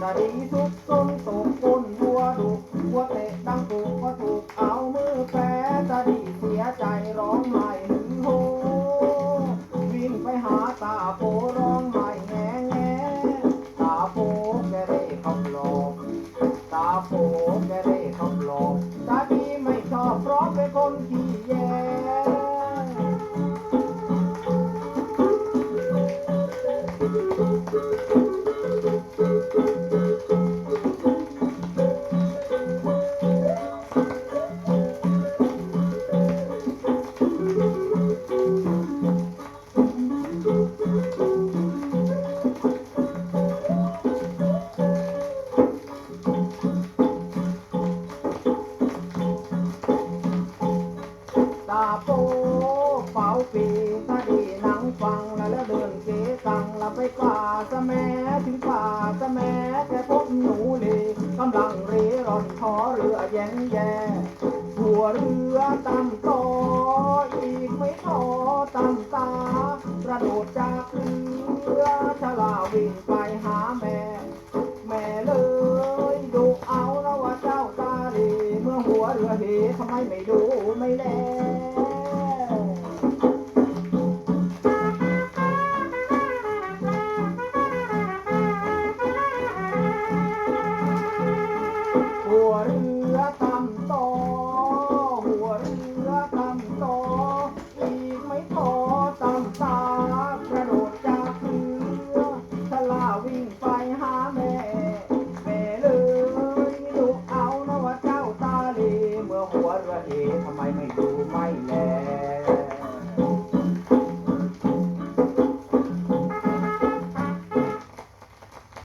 กะดีทุกต้นตกต้นบัวดุหัวเตะดังถูกว่าถูกเอามือแผลจะดีเสียใจร้องไห้หรือโหวิ่งไปหาตาโปร้องไห้แง่แง่ตาโปแกเร่คำหลอกตาโปแกเร่คำหลอกตาดีไม่ชอบเพราะเป็นคนขี้แย่ โปเป่าปีถ้าดีหนังฟังแล้วเดินเกกังแล้วไปป่าสะแมัถึงป่าสะแมัแต่พบหนูเลยกำลังเร่ร่อนขอเรือแยงแย่หัวเรือตั้มต่ออีกไม่ทอตั้มตากระโดดจากเรือชะลาวิ่งไปหาแม่ แม่เลยดูเอานะว่าเจ้าตาดีเมื่อหัวเรือเหทำไมไม่ดูไม่แล หัวระเอทำไมไม่ดูไม่แล